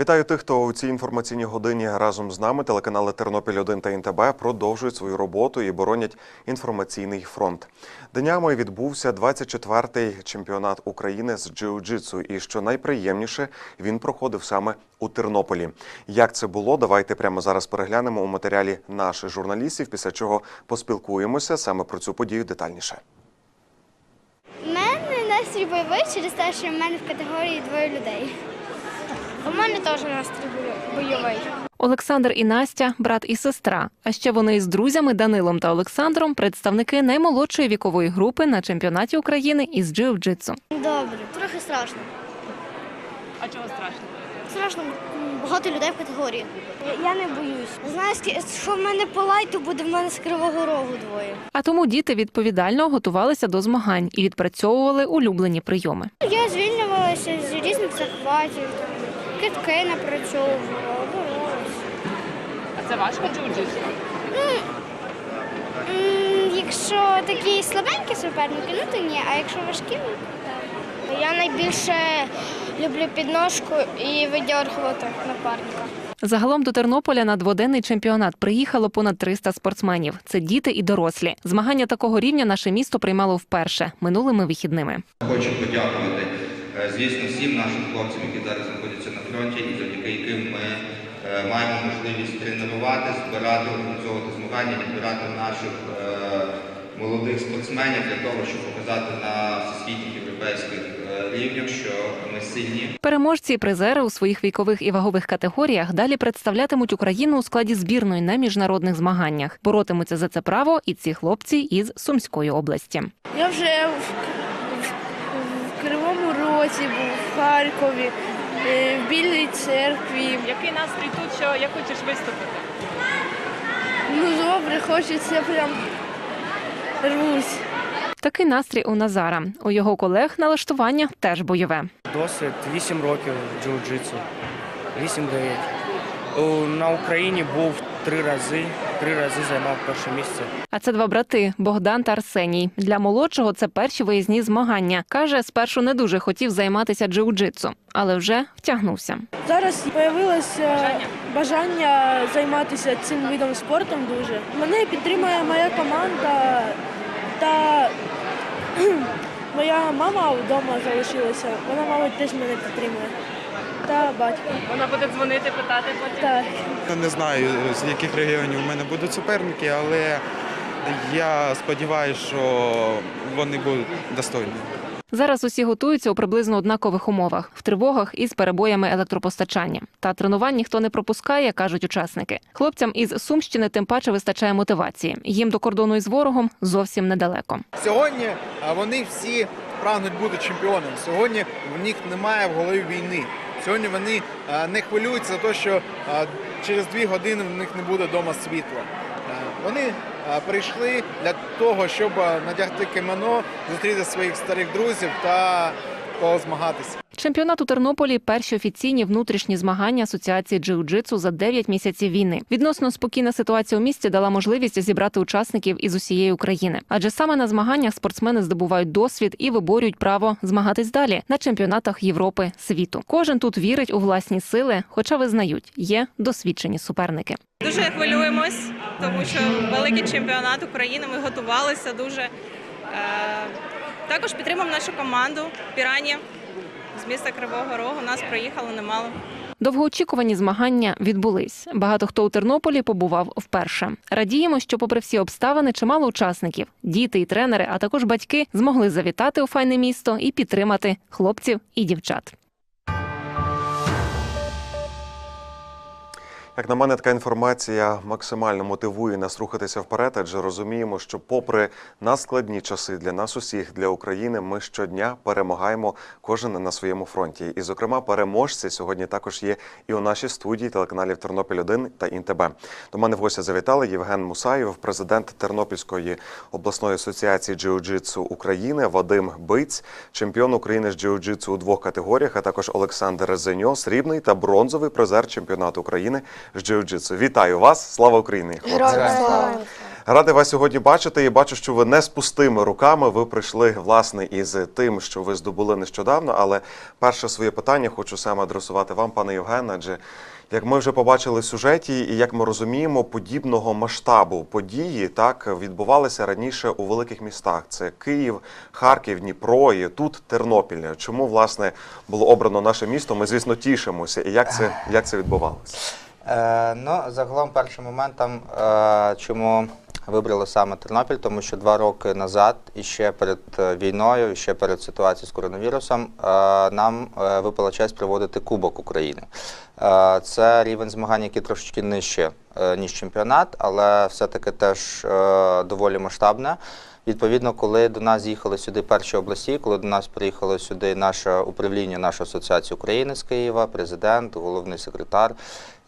Вітаю тих, хто у цій інформаційній годині разом з нами. Телеканали Тернопіль 1 та ІНТБ продовжують свою роботу і боронять інформаційний фронт. Днями відбувся 24-й чемпіонат України з джиу-джитсу. І що найприємніше, він проходив саме у Тернополі. Як це було? Давайте прямо зараз переглянемо у матеріалі наших журналістів. Після чого поспілкуємося саме про цю подію детальніше. Мене настрій бойовий через те, що в мене в категорії двоє людей. У мене теж настрій бойовий. Олександр і Настя брат і сестра. А ще вони із друзями Данилом та Олександром представники наймолодшої вікової групи на чемпіонаті України із джиу-джитсу. Добре. Трохи страшно. А чого страшно? Страшно багато людей в категорії. Я, не боюсь. Знаєш, що в мене по лайту буде, в мене з кривого рогу двоє. А тому діти відповідально готувалися до змагань і відпрацьовували улюблені прийоми. Я звільнювалася з різних захватів, китки напрацьовувала, боролася. А це важко джиу-джитсу? М, Якщо такі слабенькі суперники, ну то ні, а якщо важкі, ну то так. Я найбільше люблю підножку і видергувати напарника. Загалом до Тернополя на дводенний чемпіонат приїхало понад 300 спортсменів. Це діти і дорослі. Змагання такого рівня наше місто приймало вперше минулими вихідними. Хочу подякувати, е, звісно, всім нашим хлопцям, які зараз тренувати, збирати, організовувати змагання, відбирати наших е, молодих спортсменів для того, щоб показати на всесвітніх європейських е, рівнях, що ми сильні. Переможці і призери у своїх вікових і вагових категоріях далі представлятимуть Україну у складі збірної на міжнародних змаганнях. Боротимуться за це право і ці хлопці із Сумської області. Я вже в, в, в Кривому Розі був, в Харкові, в Білій церкві. Який настрій тут, що як хочеш виступити? Ну добре, хочеться прям рвусь. Такий настрій у Назара. У його колег налаштування теж бойове. Досвід 8 років джиу-джитсу. 8-9. На Україні був три рази, три рази займав перше місце. А це два брати Богдан та Арсеній. Для молодшого це перші виїзні змагання. каже, спершу не дуже хотів займатися джиу-джитсу, але вже втягнувся. Зараз з'явилося бажання займатися цим видом спорту дуже. Мене підтримує моя команда та моя мама вдома залишилася. Вона, мабуть, теж мене підтримує. Та батько. Вона буде дзвонити, питати потім. Так. Не знаю, з яких регіонів у мене будуть суперники, але я сподіваюся, що вони будуть достойні. Зараз усі готуються у приблизно однакових умовах в тривогах із перебоями електропостачання. Та тренувань ніхто не пропускає, кажуть учасники. Хлопцям із Сумщини тим паче вистачає мотивації. Їм до кордону із ворогом зовсім недалеко. Сьогодні вони всі прагнуть бути чемпіоном. Сьогодні в них немає в голові війни. Сьогодні вони не хвилюються за те, що через дві години в них не буде вдома світла. Вони прийшли для того, щоб надягти кимоно, зустріти своїх старих друзів та позмагатися. Чемпіонат у Тернополі перші офіційні внутрішні змагання асоціації джиу-джитсу за 9 місяців війни. Відносно спокійна ситуація у місті дала можливість зібрати учасників із усієї України. Адже саме на змаганнях спортсмени здобувають досвід і виборюють право змагатись далі на чемпіонатах Європи світу. Кожен тут вірить у власні сили, хоча визнають, є досвідчені суперники. Дуже хвилюємось, тому що великий чемпіонат України. Ми готувалися дуже. Е, також підтримав нашу команду Пірані з міста Кривого Рогу. Нас приїхало немало. Довгоочікувані змагання відбулись. Багато хто у Тернополі побував вперше. Радіємо, що, попри всі обставини, чимало учасників, діти і тренери, а також батьки змогли завітати у файне місто і підтримати хлопців і дівчат. Як на мене, така інформація максимально мотивує нас рухатися вперед, адже розуміємо, що, попри надскладні часи для нас усіх, для України, ми щодня перемагаємо кожен на своєму фронті. І, зокрема, переможці сьогодні також є і у нашій студії телеканалів Тернопіль 1 та ІНТБ. До мене в гості завітали Євген Мусаєв, президент Тернопільської обласної асоціації джиу-джитсу України, Вадим Биць, чемпіон України з джиу-джитсу у двох категоріях, а також Олександр Резеньо, срібний та бронзовий призер чемпіонату України з джиу-джитсу. Вітаю вас! Слава Україні! Радий вас сьогодні бачити і бачу, що ви не з пустими руками. Ви прийшли власне із тим, що ви здобули нещодавно. Але перше своє питання хочу саме адресувати вам, пане Євген. Адже як ми вже побачили в сюжеті, і як ми розуміємо, подібного масштабу події так відбувалися раніше у великих містах: це Київ, Харків, Дніпро і тут Тернопіль. Чому власне було обрано наше місто? Ми звісно тішимося. І як це як це відбувалося? Е, ну, загалом першим моментом, е, чому вибрали саме Тернопіль, тому що два роки назад, і ще перед е, війною, і ще перед ситуацією з коронавірусом, нам випала честь проводити Кубок України. Це рівень змагань, який трошечки нижче, ніж чемпіонат, але все-таки теж доволі масштабне. Відповідно, коли до нас їхали сюди перші області, коли до нас приїхало сюди наше управління, наша асоціація України з Києва, президент, головний секретар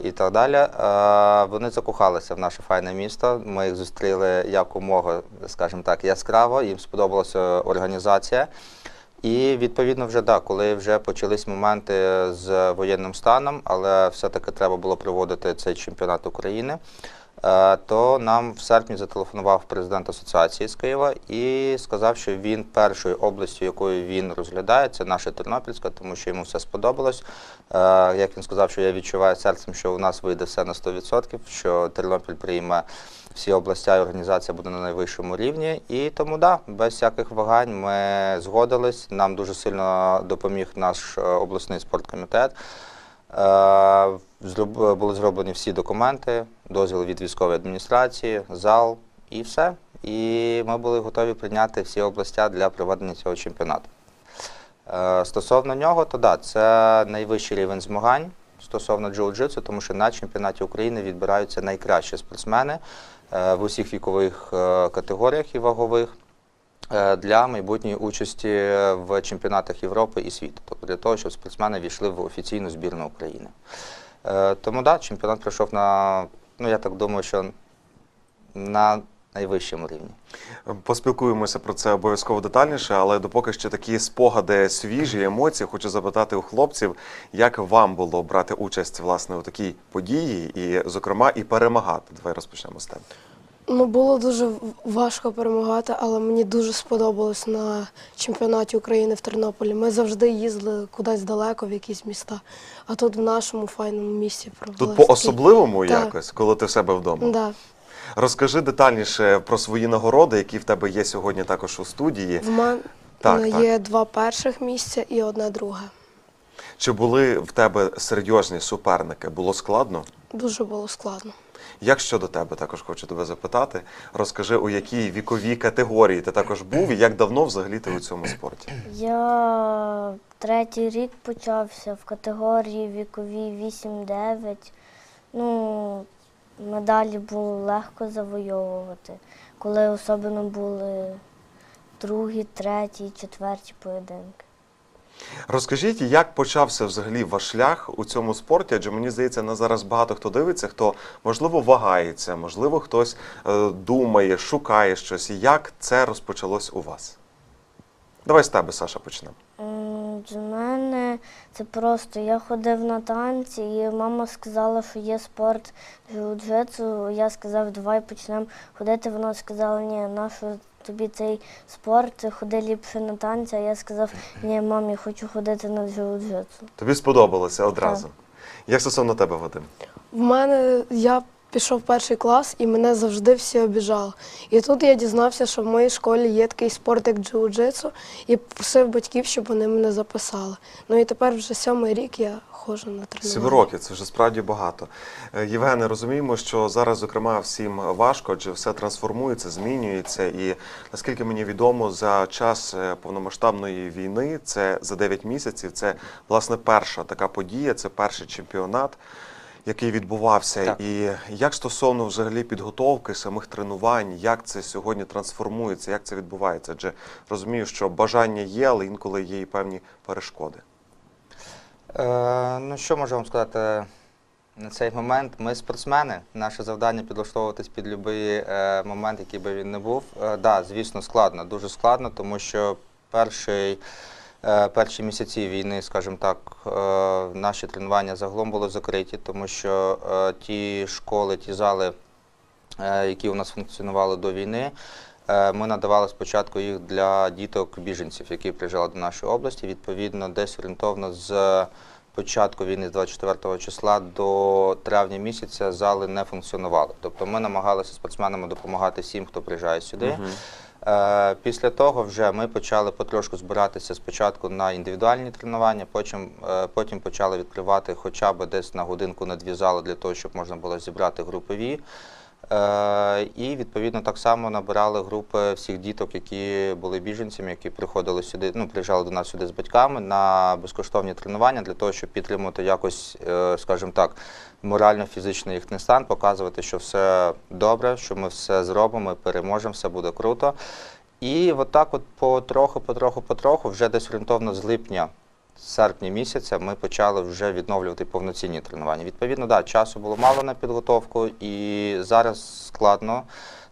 і так далі, е, вони закохалися в наше файне місто. Ми їх зустріли якомога, скажімо так, яскраво. Їм сподобалася організація. І відповідно, вже да, коли вже почались моменти з воєнним станом, але все-таки треба було проводити цей чемпіонат України. Е, То нам в серпні зателефонував президент асоціації з Києва і сказав, що він першою областю, якою він розглядає, це наша Тернопільська, тому що йому все сподобалось. Е, Як він сказав, що я відчуваю серцем, що у нас вийде все на 100%, що Тернопіль прийме всі областя і організація буде на найвищому рівні. І тому да, без всяких вагань ми згодились. Нам дуже сильно допоміг наш е, обласний спорткомітет. Е, Були зроблені всі документи, дозвіл від військової адміністрації, зал і все. І ми були готові прийняти всі областя для проведення цього чемпіонату. Е, Стосовно нього, то да, це найвищий рівень змагань стосовно джиу-джитсу, тому що на чемпіонаті України відбираються найкращі спортсмени е, в усіх вікових категоріях і вагових для майбутньої участі в чемпіонатах Європи і світу, тобто для того, щоб спортсмени війшли в офіційну збірну України. Е, Тому да, чемпіонат пройшов на, ну я так думаю, що на найвищому рівні. Поспілкуємося про це обов'язково детальніше, але допоки ще такі спогади, свіжі емоції, хочу запитати у хлопців, як вам було брати участь власне у такій події, і, зокрема, і перемагати. Давай розпочнемо з тебе. Ну, було дуже важко перемагати, але мені дуже сподобалось на чемпіонаті України в Тернополі. Ми завжди їздили кудись далеко в якісь міста, а тут в нашому файному місті провели. Тут по особливому Так. якось, коли ти в себе вдома. Да. Розкажи детальніше про свої нагороди, які в тебе є сьогодні також у студії. В мене Так, є два перших місця і одне друге. Чи були в тебе серйозні суперники? Було складно? Дуже було складно. Як щодо тебе, також хочу тебе запитати. Розкажи, у якій віковій категорії ти також був і як давно взагалі ти у цьому спорті? Я третій рік почався в категорії вікові 8-9. Ну, медалі було легко завойовувати, коли особливо були другі, треті, четверті поєдинки. Розкажіть, як почався взагалі ваш шлях у цьому спорті? Адже мені здається, на зараз багато хто дивиться, хто можливо вагається, можливо, хтось е, думає, шукає щось. Як це розпочалось у вас? Давай з тебе, Саша, почнемо. М, З мене це просто я ходив на танці, і мама сказала, що є спорт джиу-джитсу. Я сказав, давай почнемо ходити. Вона сказала, ні, нащо тобі цей спорт, ходи ліпше на танці. А я сказав, ні, мам, я хочу ходити на джиу-джитсу. Тобі сподобалося одразу. Як стосовно тебе, Вадим? В мене я пішов перший клас і мене завжди всі обіжали. І тут я дізнався, що в моїй школі є такий спорт, як джиу-джитсу, і просив батьків, щоб вони мене записали. Ну і тепер вже сьомий рік я ходжу на тренування. Сім років це вже справді багато. Е, Євгене, розуміємо, що зараз, зокрема, всім важко, адже все трансформується, змінюється. І наскільки мені відомо, за час е, повномасштабної війни, це за 9 місяців, це власне перша така подія, це перший чемпіонат. Який відбувався, Так. і як стосовно взагалі підготовки самих тренувань, як це сьогодні трансформується, як це відбувається? Адже розумію, що бажання є, але інколи є і певні перешкоди. Е, ну, що можу вам сказати на цей момент? Ми спортсмени. Наше завдання підлаштовуватись під будь-який е, момент, який би він не був. Так, да, звісно, складно, дуже складно, тому що перший, е, перші місяці війни, скажімо так, е, наші тренування загалом були закриті, тому що е, ті школи, ті зали, е, які у нас функціонували до війни. Е, Ми надавали спочатку їх для діток біженців, які приїжджали до нашої області. Відповідно, десь орієнтовно з початку війни, з 24 числа до травня місяця, зали не функціонували. Тобто ми намагалися спортсменам допомагати всім, хто приїжджає сюди. Е, Після того вже ми почали потрошку збиратися спочатку на індивідуальні тренування, потім, е, потім почали відкривати хоча б десь на годинку на дві зали для того, щоб можна було зібрати групові. Е, І відповідно так само набирали групи всіх діток, які були біженцями, які приходили сюди, ну приїжджали до нас сюди з батьками на безкоштовні тренування для того, щоб підтримувати якось, е, скажімо так, морально-фізичний їхній стан, показувати, що все добре, що ми все зробимо, ми переможемо, все буде круто. І отак, от потроху, потроху, потроху, вже десь орієнтовно з липня. З серпня місяця ми почали вже відновлювати повноцінні тренування. Відповідно, да, часу було мало на підготовку, і зараз складно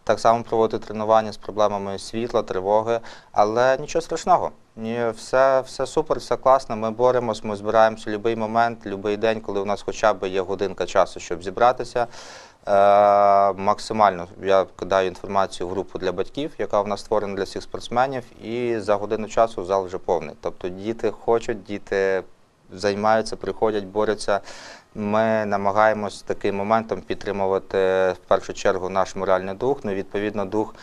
так само проводити тренування з проблемами світла, тривоги, але нічого страшного. Ні, все, все супер, все класно. Ми боремось, ми збираємося в будь-який момент, будь-який день, коли у нас хоча б є годинка часу, щоб зібратися. Е, максимально я кидаю інформацію в групу для батьків, яка в нас створена для всіх спортсменів, і за годину часу зал вже повний. Тобто діти хочуть, діти займаються, приходять, борються. Ми намагаємось таким моментом підтримувати в першу чергу наш моральний дух, ну і відповідно дух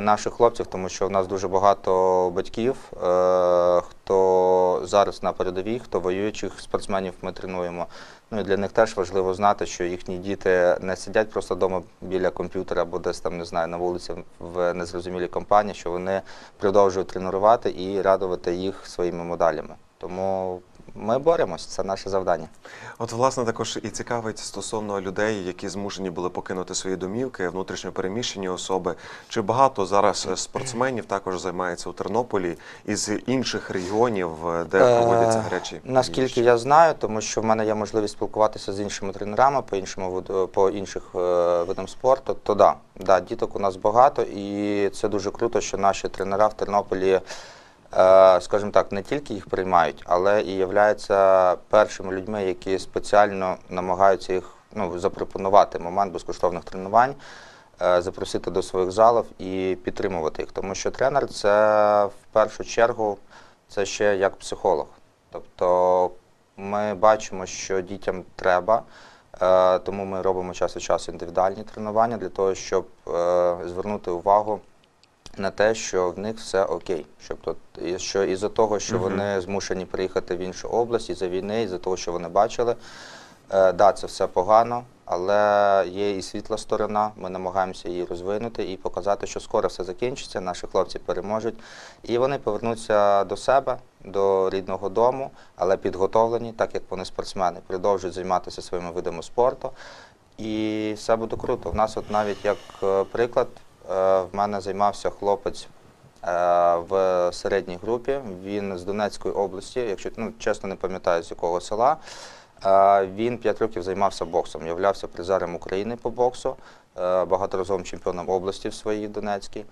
наших хлопців, тому що в нас дуже багато батьків, е, хто зараз на передовій, хто воюючих спортсменів ми тренуємо. Ну і для них теж важливо знати, що їхні діти не сидять просто вдома біля комп'ютера або десь там не знаю на вулиці в незрозумілій компанії, що вони продовжують тренувати і радувати їх своїми медалями. Тому ми боремось, це наше завдання. От, власне, також і цікавить стосовно людей, які змушені були покинути свої домівки, внутрішньо переміщені особи. Чи багато зараз е, спортсменів також займається у Тернополі із інших регіонів, е, де проводяться Е, гарячі? Наскільки я знаю, тому що в мене є можливість спілкуватися з іншими тренерами по іншому по інших видам спорту, то да, да, діток у нас багато, і це дуже круто, що наші тренера в Тернополі, скажімо так, не тільки їх приймають, але і являються першими людьми, які спеціально намагаються їх ну, запропонувати момент безкоштовних тренувань. е, Запросити до своїх залів і підтримувати їх, тому що тренер це в першу чергу це ще як психолог. Тобто ми бачимо, що дітям треба, е, тому ми робимо час від часу індивідуальні тренування для того, щоб е, звернути увагу на те, що в них все окей. Щоб тут, що із-за того, що вони змушені приїхати в іншу область, із-за війни, із-за того, що вони бачили. Е, да, це все погано, але є і світла сторона. Ми намагаємося її розвинути і показати, що скоро все закінчиться, наші хлопці переможуть, і вони повернуться до себе, до рідного дому, але підготовлені, так як вони спортсмени, продовжують займатися своїми видами спорту. І все буде круто. У нас, от навіть як е, приклад, е, в мене займався хлопець е, в середній групі. Він з Донецької області, якщо ну, чесно не пам'ятаю з якого села. Е, Він 5 років займався боксом, являвся призером України по боксу, е, багаторазовим чемпіоном області в своїй Донецькій.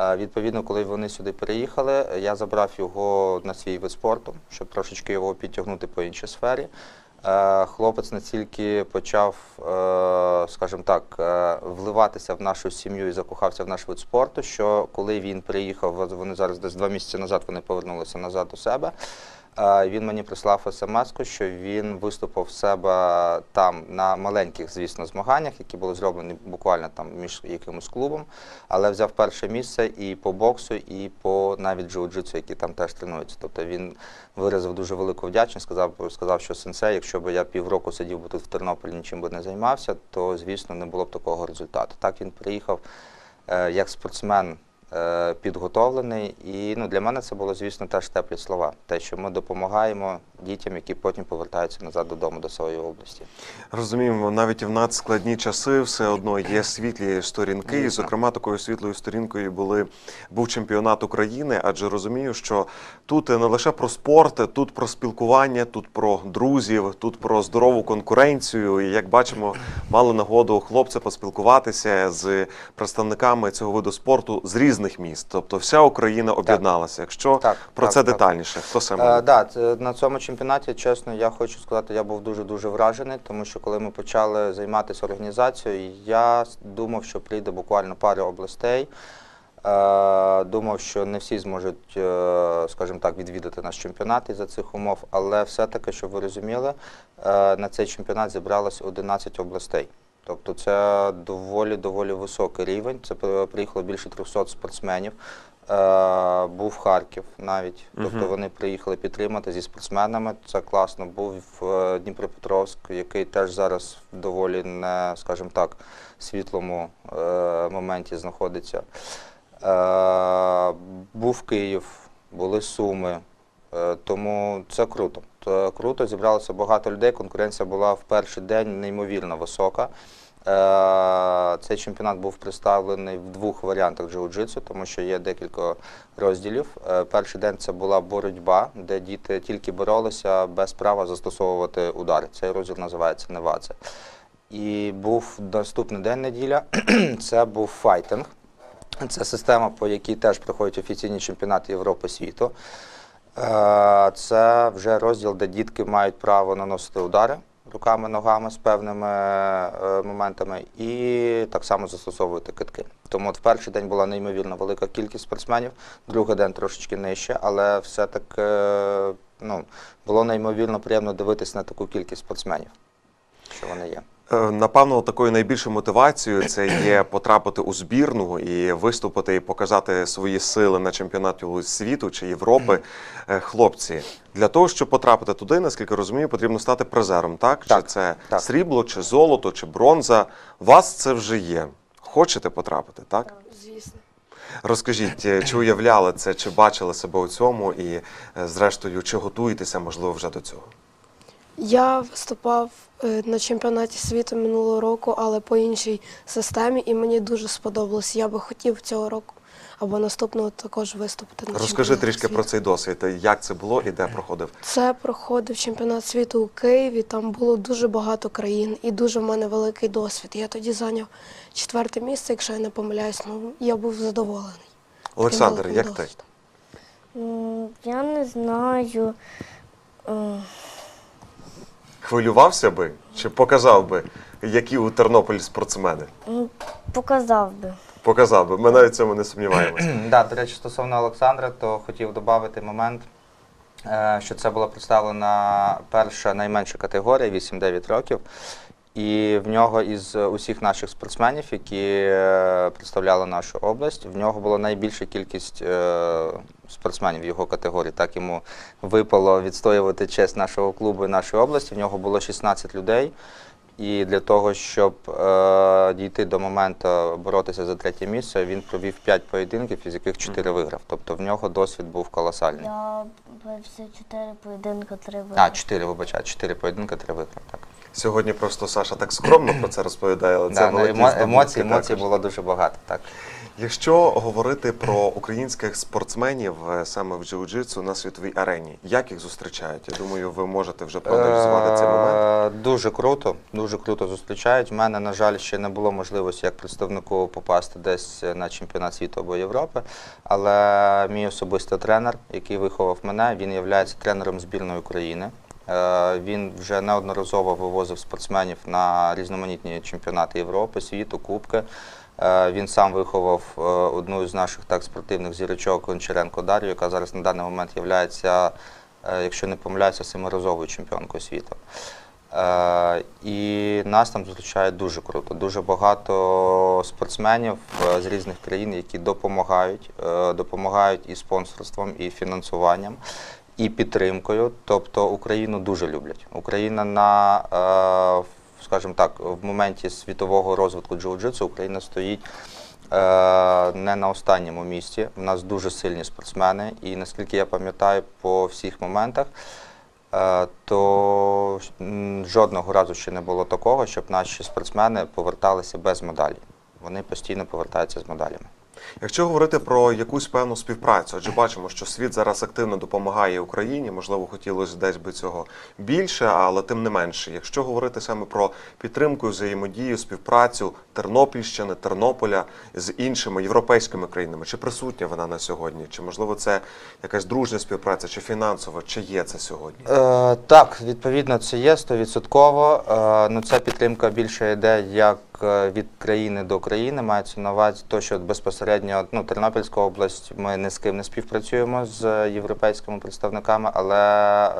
Е, Відповідно, коли вони сюди переїхали, я забрав його на свій вид спорту, щоб трошечки його підтягнути по іншій сфері. Е, не настільки почав, е, скажімо так, е, вливатися в нашу сім'ю і закохався в наш вид спорту, що коли він приїхав, вони зараз десь два місяці назад вони повернулися назад до себе. Він мені прислав смс, що він виступив в себе там на маленьких, звісно, змаганнях, які були зроблені буквально там між якимось клубом, але взяв перше місце і по боксу, і по навіть джиу-джитсу, які там теж тренуються. Тобто він виразив дуже велику вдячність, сказав, сказав, що сенсей, якщо б я півроку сидів би тут в Тернополі, нічим би не займався, то звісно не було б такого результату. Так він приїхав е, як спортсмен. Е, Підготовлений, і ну для мене це було, звісно, теж теплі слова. Те, що ми допомагаємо дітям, які потім повертаються назад додому до своєї області. Розуміємо, навіть в надскладні часи все одно є світлі сторінки. І, зокрема, такою світлою сторінкою були був чемпіонат України, адже розумію, що тут не лише про спорт, тут про спілкування, тут про друзів, тут про здорову конкуренцію. І як бачимо, мали нагоду хлопці поспілкуватися з представниками цього виду спорту з різних. Різних міст. Тобто вся Україна об'єдналася. Якщо Так, про так, це так. детальніше, хто саме? Е, да, на цьому чемпіонаті, чесно, я хочу сказати, я був дуже-дуже вражений, тому що коли ми почали займатися організацією, я думав, що прийде буквально пара областей. Е, думав, що не всі зможуть, е, скажімо так, відвідати наш чемпіонат із-за цих умов, але все-таки, щоб ви розуміли, е, на цей чемпіонат зібралось 11 областей. Тобто це доволі доволі високий рівень. Це приїхало більше 300 спортсменів. Е, був Харків навіть. Тобто вони приїхали підтримати зі спортсменами. Це класно. Був в е, Дніпропетровськ, який теж зараз в доволі не, скажімо так, світлому е, моменті знаходиться. Е, був Київ, були Суми. Е, Тому це круто. Це круто, зібралося багато людей. Конкуренція була в перший день неймовірно висока. Е, Цей чемпіонат був представлений в двох варіантах джиу-джитсу, тому що є декілька розділів. Е, Перший день це була боротьба, де діти тільки боролися без права застосовувати удари. Цей розділ називається Невадзе. І був наступний день неділя. Це був файтинг. Це система, по якій теж проходять офіційні чемпіонати Європи світу. Е, Це вже розділ, де дітки мають право наносити удари руками, ногами з певними е, моментами і так само застосовувати китки. Тому от в перший день була неймовірно велика кількість спортсменів, другий день трошечки нижче, але все-таки е, ну, було неймовірно приємно дивитися на таку кількість спортсменів, що вони є. Е, Напевно, такою найбільшою мотивацією це є потрапити у збірну і виступити і показати свої сили на чемпіонаті світу чи Європи. Е, Хлопці, для того, щоб потрапити туди, наскільки розумію, потрібно стати призером, так? Так, Чи це так. срібло, чи золото, чи бронза? У вас це вже є. Хочете потрапити, так? Звісно. Розкажіть, е, чи уявляли це, чи бачили себе у цьому, і зрештою, чи готуєтеся, можливо, вже до цього? Я виступав на чемпіонаті світу минулого року, але по іншій системі, і мені дуже сподобалось. Я би хотів цього року або наступного також виступити на Розкажи трішки світу. про цей досвід, як це було і де проходив. Це проходив чемпіонат світу у Києві. Там було дуже багато країн і дуже в мене великий досвід. Я тоді зайняв четверте місце, якщо я не помиляюсь. Ну я був задоволений. Олександр, як ти? досвідом. М, Я не знаю. Хвилювався би чи показав би, які у Тернополі спортсмени? Показав би. Показав би. Ми навіть в цьому не сумніваємося. Да, до речі, стосовно Олександра, то хотів додати момент, е, що це була представлена перша найменша категорія 8-9 років. І в нього із усіх наших спортсменів, які е, представляли нашу область, в нього була найбільша кількість е, спортсменів його категорії. Так йому випало відстоювати честь нашого клубу і нашої області. В нього було 16 людей. І для того, щоб е, дійти до моменту боротися за третє місце, він провів 5 поєдинків, із яких 4 виграв. Тобто в нього досвід був колосальний. Я бився чотири поєдинки, три А, виграв. 4, вибачаю, 4 поєдинки, 3 виграв. Так. Сьогодні просто Саша так скромно про це розповідає, але це Да, ну, великі емо- здобутки емоцій, емоцій також. було дуже багато. Так. Якщо говорити про українських спортсменів е, саме в джиу-джитсу на світовій арені, як їх зустрічають? Я думаю, ви можете вже проаналізувати цей момент. Е, Дуже круто, дуже круто зустрічають. У мене, на жаль, ще не було можливості як представнику попасти десь на чемпіонат світу або Європи. Але мій особистий тренер, який виховав мене, він є тренером збірної України. Е, Він вже неодноразово вивозив спортсменів на різноманітні чемпіонати Європи, світу, кубки. Е, Він сам виховав е, одну з наших так спортивних зірочок Гончаренко Дар'ю, яка зараз на даний момент є, якщо не помиляюся, семиразовою чемпіонкою світу. І нас там зустрічають дуже круто. Дуже багато спортсменів з різних країн, які допомагають, допомагають і спонсорством, і фінансуванням, і підтримкою. Тобто Україну дуже люблять. Україна на, е, скажімо так, в моменті світового розвитку джиу-джитсу Україна стоїть е, не на останньому місці. У нас дуже сильні спортсмени, і наскільки я пам'ятаю, по всіх моментах. Е, то жодного разу ще не було такого, щоб наші спортсмени поверталися без медалі. Вони постійно повертаються з медалями. Якщо говорити про якусь певну співпрацю, адже бачимо, що світ зараз активно допомагає Україні, можливо, хотілося десь би цього більше, але тим не менше, якщо говорити саме про підтримку, взаємодію, співпрацю Тернопільщини, Тернополя з іншими європейськими країнами, чи присутня вона на сьогодні? Чи можливо це якась дружня співпраця, чи фінансова, чи є це сьогодні? Е, так, відповідно, це є стовідсотково. Е, ну, ця підтримка більше йде як від країни до країни. Мається на увазі то що безпосередньо ну, Тернопільська область ми ні з ким не співпрацюємо з європейськими представниками, але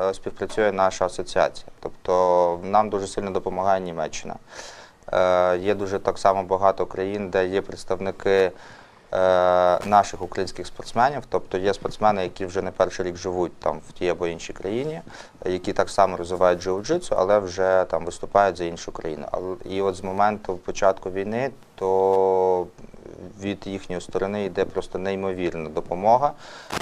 е, співпрацює наша асоціація. Тобто нам дуже сильно допомагає Німеччина. Е, є дуже так само багато країн, де є представники е, наших українських спортсменів. Тобто є спортсмени, які вже не перший рік живуть там в тій або іншій країні, які так само розвивають джиу-джитсу, але вже там виступають за іншу країну. І от з моменту початку війни, то від їхньої сторони йде просто неймовірна допомога,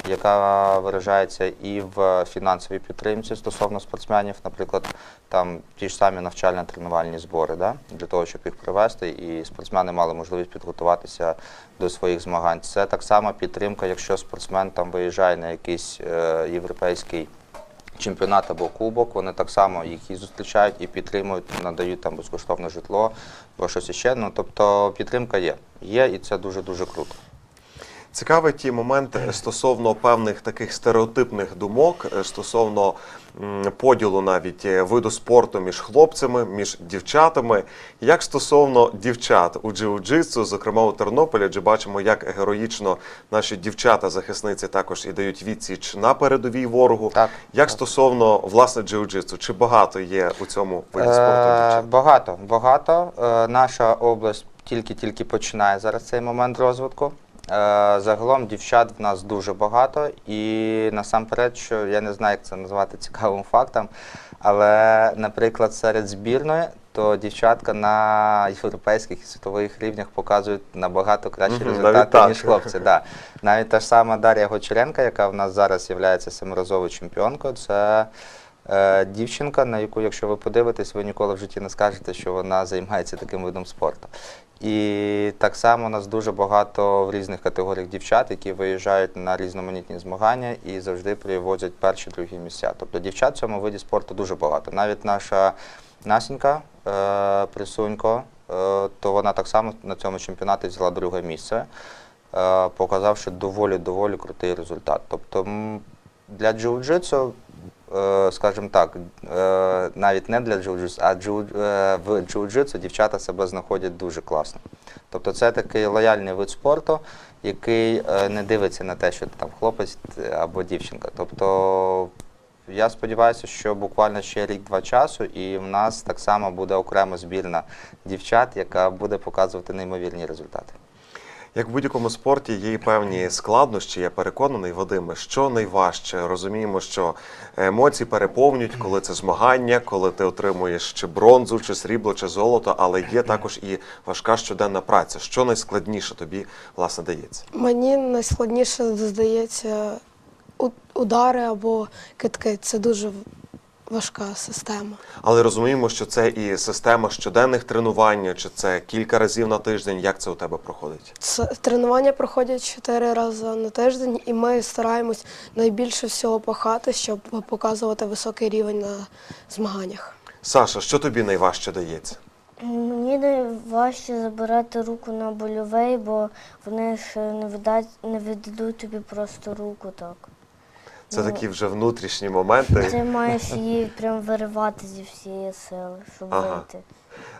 яка виражається і в фінансовій підтримці стосовно спортсменів, наприклад, там ті ж самі навчально-тренувальні збори, да? для того, щоб їх провести, і спортсмени мали можливість підготуватися до своїх змагань. Це так само підтримка, якщо спортсмен там виїжджає на якийсь е, європейський чемпіонат або кубок, вони так само їх і зустрічають, і підтримують, надають там безкоштовне житло, або щось іще. Ну, тобто підтримка є. Є, і це дуже-дуже круто. Цікаві ті моменти стосовно певних таких стереотипних думок, е, стосовно поділу навіть е, виду спорту між хлопцями, між дівчатами. Як стосовно дівчат у джиу-джитсу, зокрема у Тернополі, адже бачимо, як героїчно наші дівчата-захисниці також і дають відсіч на передовій ворогу. Так, Як так. стосовно власне джиу-джитсу, чи багато є у цьому виді спорту Е, дівчат? Багато, багато. Е, Наша область тільки-тільки починає зараз цей момент розвитку. Е, Загалом дівчат в нас дуже багато, і насамперед, що я не знаю, як це назвати цікавим фактом, але, наприклад, серед збірної, то дівчатка на європейських і світових рівнях показують набагато кращі навіть результати, так. ніж хлопці. Да. Навіть та ж сама Дар'я Гочеренка, яка в нас зараз є семиразовою чемпіонкою, це дівчинка, на яку, якщо ви подивитесь, ви ніколи в житті не скажете, що вона займається таким видом спорту. І так само у нас дуже багато в різних категоріях дівчат, які виїжджають на різноманітні змагання і завжди привозять перші другі місця. Тобто дівчат в цьому виді спорту дуже багато. Навіть наша Насінька е, Присунько, е, то вона так само на цьому чемпіонаті взяла друге місце, е, показавши доволі доволі крутий результат. Тобто для джиу-джитсу е, скажімо так, е, навіть не для джиу-джитсу, а джиу- е, в джиу-джитсу дівчата себе знаходять дуже класно. Тобто це такий лояльний вид спорту, який е, не дивиться на те, що там хлопець е, або дівчинка. Тобто я сподіваюся, що буквально ще рік-два часу, і в нас так само буде окрема збірна дівчат, яка буде показувати неймовірні результати. Як в будь-якому спорті є і певні складнощі, я переконаний, Вадиме, що найважче. Розуміємо, що емоції переповнюють, коли це змагання, коли ти отримуєш чи бронзу, чи срібло, чи золото, але є також і важка щоденна праця. Що найскладніше тобі власне дається? Мені найскладніше здається удари або китки. Це дуже важка система. Але розуміємо, що це і система щоденних тренувань, чи це кілька разів на тиждень. Як це у тебе проходить? Це тренування проходять чотири рази на тиждень, і ми стараємось найбільше всього пахати, щоб показувати високий рівень на змаганнях. Саша, що тобі найважче дається? Мені найважче забирати руку на больовий, бо вони ж не віддать, не віддадуть тобі просто руку так. Це Ну, такі вже внутрішні моменти. Ти маєш її прям виривати зі всієї сили, щоб Ага. вийти.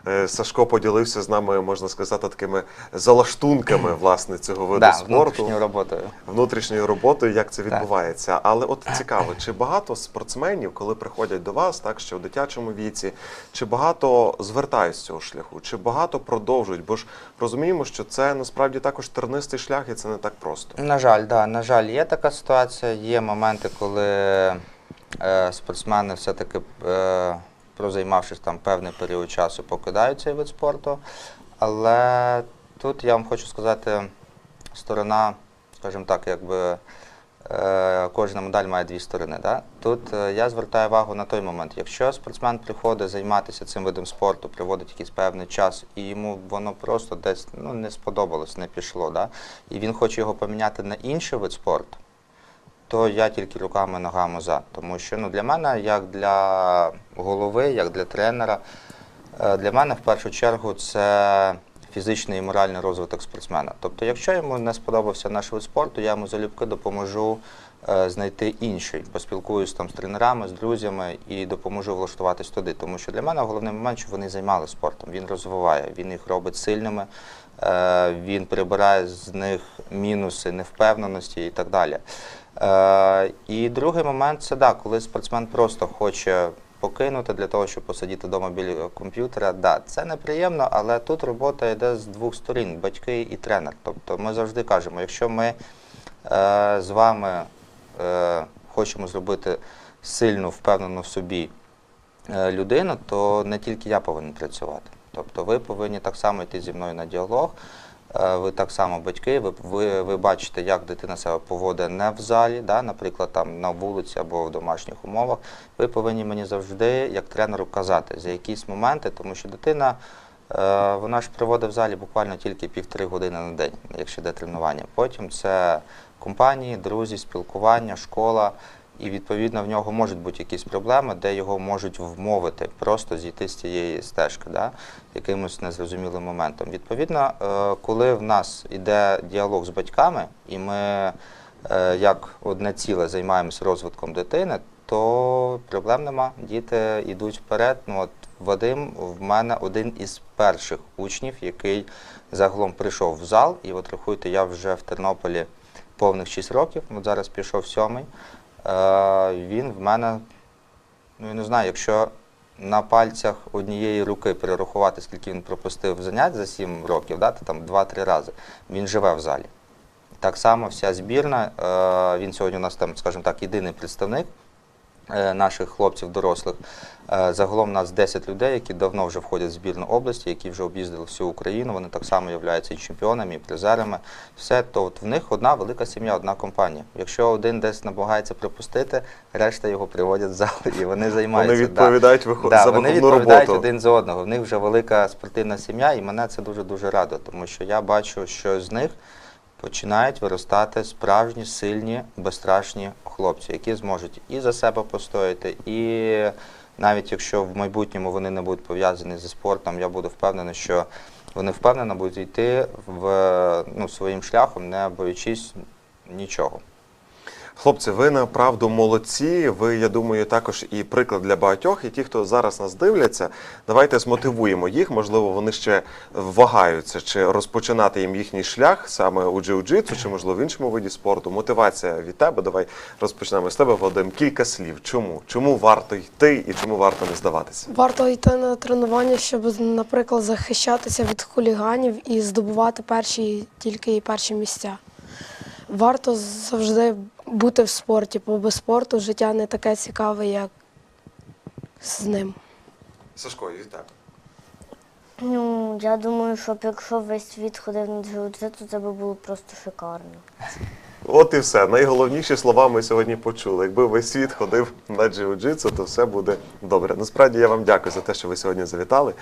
Е, Сашко поділився з нами, можна сказати, такими залаштунками власне цього виду Да, спорту. внутрішньою роботою. внутрішньою роботою, як це Так. відбувається. Але от цікаво, чи багато спортсменів, коли приходять до вас, так що в дитячому віці, чи багато звертають з цього шляху, чи багато продовжують? Бо ж розуміємо, що це насправді також тернистий шлях, і це не так просто. На жаль, да, на жаль, є така ситуація. Є моменти, коли е, спортсмени все-таки, е, прозаймавшись там певний період часу, покидають цей вид спорту. Але тут я вам хочу сказати, сторона, скажімо так, якби е, кожна медаль має дві сторони. Да? Тут е, я звертаю увагу на той момент, якщо спортсмен приходить займатися цим видом спорту, проводить якийсь певний час, і йому воно просто десь ну, не сподобалось, не пішло, да? і він хоче його поміняти на інший вид спорту, то я тільки руками ногами за. Тому що ну, для мене, як для голови, як для тренера, е, для мене в першу чергу це фізичний і моральний розвиток спортсмена. Тобто, якщо йому не сподобався наш вид спорту, я йому залюбки допоможу е, знайти інший, поспілкуюсь там з тренерами, з друзями і допоможу влаштуватись туди. Тому що для мене головний момент, щоб вони займалися спортом. Він розвиває, він їх робить сильними, е, він прибирає з них мінуси, невпевненості і так далі. Е, і другий момент це да, коли спортсмен просто хоче покинути для того, щоб посидіти вдома біля комп'ютера. Да, це неприємно, але тут робота йде з двох сторін батьки і тренер. Тобто ми завжди кажемо, якщо ми е, з вами е, хочемо зробити сильну, впевнену в собі е, людину, то не тільки я повинен працювати. Тобто ви повинні так само йти зі мною на діалог. Е, Ви так само батьки, ви, ви, ви бачите, як дитина себе поводить не в залі, да, наприклад, там на вулиці або в домашніх умовах. Ви повинні мені завжди, як тренеру, казати за якісь моменти, тому що дитина е, вона ж проводить в залі буквально тільки півтори години на день, якщо йде тренування. Потім це компанії, друзі, спілкування, школа. І відповідно в нього можуть бути якісь проблеми, де його можуть вмовити просто зійти з цієї стежки, да, якимось незрозумілим моментом. Відповідно, е, коли в нас йде діалог з батьками, і ми е, як одне ціле займаємося розвитком дитини, то проблем нема. Діти йдуть вперед. Ну от Вадим в мене один із перших учнів, який загалом прийшов в зал. І от рахуйте, я вже в Тернополі повних 6 років, от зараз пішов сьомий. Е, він в мене, ну я не знаю, якщо на пальцях однієї руки перерахувати, скільки він пропустив занять за 7 років, да, там 2-3 рази, він живе в залі. Так само вся збірна, е, він сьогодні у нас там, скажімо так, єдиний представник наших хлопців дорослих. Е, Загалом у нас 10 людей, які давно вже входять в збірну області, які вже об'їздили всю Україну. Вони так само являються і чемпіонами, і призерами. Все то от в них одна велика сім'я, одна компанія. Якщо один десь намагається пропустити, решта його приводять в зал і вони займаються. Вони да. відповідають вихо- Да, за вони відповідають роботу. один за одного. В них вже велика спортивна сім'я, і мене це дуже дуже радує, тому що я бачу, що з них починають виростати справжні, сильні, безстрашні хлопці, які зможуть і за себе постояти, і навіть якщо в майбутньому вони не будуть пов'язані зі спортом, я буду впевнений, що вони впевнено будуть йти в, ну, своїм шляхом, не боючись нічого. Хлопці, ви направду молодці. Ви, я думаю, також і приклад для багатьох. І ті, хто зараз нас дивляться, давайте змотивуємо їх. Можливо, вони ще вагаються, чи розпочинати їм їхній шлях саме у джиу-джитсу, чи можливо в іншому виді спорту. Мотивація від тебе. Давай розпочнемо з тебе, Вадим. Кілька слів. Чому? Чому варто йти і чому варто не здаватися? Варто йти на тренування, щоб, наприклад, захищатися від хуліганів і здобувати перші тільки перші місця. Варто завжди бути в спорті, бо без спорту життя не таке цікаве, як з ним. Сашко, і так. Ну, я думаю, що якщо весь світ ходив на джиу-джитсу, це би було просто шикарно. От і все. Найголовніші слова ми сьогодні почули. Якби весь світ ходив на джиу-джитсу, то все буде добре. Насправді я вам дякую за те, що ви сьогодні завітали.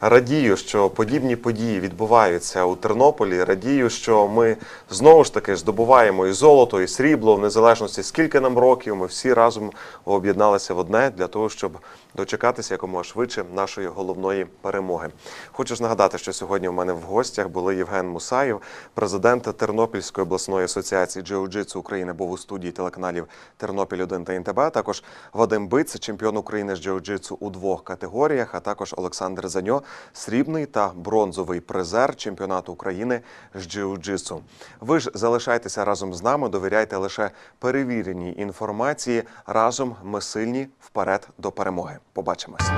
Радію, що подібні події відбуваються у Тернополі. Радію, що ми знову ж таки здобуваємо і золото, і срібло, в незалежності скільки нам років. Ми всі разом об'єдналися в одне для того, щоб дочекатися якомога швидше нашої головної перемоги. Хочу ж нагадати, що сьогодні у мене в гостях були Євген Мусаєв, президент Тернопільської обласної асоціації джиу-джитсу України, був у студії телеканалів Тернопіль 1 та ІНТБ. а Також Вадим Биц, чемпіон України з джиу-джитсу у двох категоріях, а також Олександр Заньо, срібний та бронзовий призер чемпіонату України з джиу-джитсу. Ви ж залишайтеся разом з нами, довіряйте лише перевіреній інформації. Разом ми сильні вперед до перемоги. Побачимось.